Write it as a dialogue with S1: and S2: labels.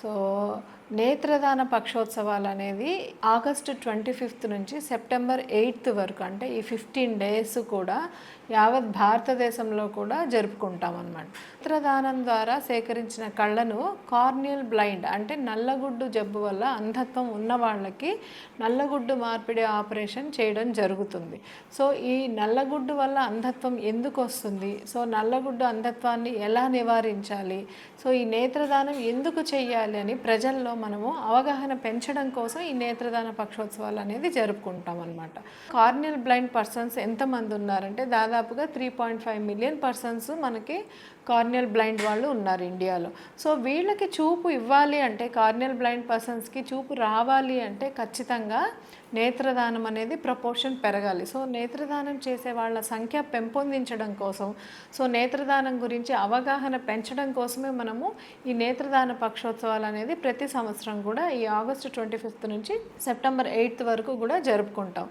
S1: So నేత్రదాన పక్షోత్సవాలు అనేది ఆగస్టు ట్వంటీ ఫిఫ్త్ నుంచి సెప్టెంబర్ ఎయిత్ వరకు అంటే ఈ ఫిఫ్టీన్ డేస్ కూడా యావత్ భారతదేశంలో కూడా జరుపుకుంటాం అన్నమాట నేత్రదానం ద్వారా సేకరించిన కళ్ళను కార్నియల్ బ్లైండ్ అంటే నల్లగుడ్డు జబ్బు వల్ల అంధత్వం ఉన్న వాళ్ళకి నల్లగుడ్డు మార్పిడి ఆపరేషన్ చేయడం జరుగుతుంది. సో ఈ నల్లగుడ్డు వల్ల అంధత్వం ఎందుకు వస్తుంది? సో నల్లగుడ్డు అంధత్వాన్ని ఎలా నివారించాలి? సో ఈ నేత్రదానం ఎందుకు చెయ్యాలి? అని ప్రజల్లో మనము అవగాహన పెంచడం కోసం ఈ నేత్రదాన పక్షోత్సవాలు అనేది జరుపుకుంటాం అనమాట కార్నియల్ బ్లైండ్ పర్సన్స్ ఎంతమంది ఉన్నారంటే దాదాపుగా three point five million persons మనకి కార్నియల్ బ్లైండ్ వాళ్ళు ఉన్నారు ఇండియాలో. సో వీళ్ళకి చూపు ఇవ్వాలి అంటే కార్నియల్ బ్లైండ్ పర్సన్స్కి చూపు రావాలి అంటే ఖచ్చితంగా నేత్రదానం అనేది ప్రపోర్షన్ పెరగాలి. సో నేత్రదానం చేసే వాళ్ళ సంఖ్య పెంపొందించడం కోసం సో నేత్రదానం గురించి అవగాహన పెంచడం కోసమే మనము ఈ నేత్రదాన పక్షోత్సవాలు అనేది ప్రతి సంవత్సరం కూడా ఈ ఆగస్టు ట్వంటీ ఫిఫ్త్ నుంచి సెప్టెంబర్ ఎయిత్ వరకు కూడా జరుపుకుంటాం.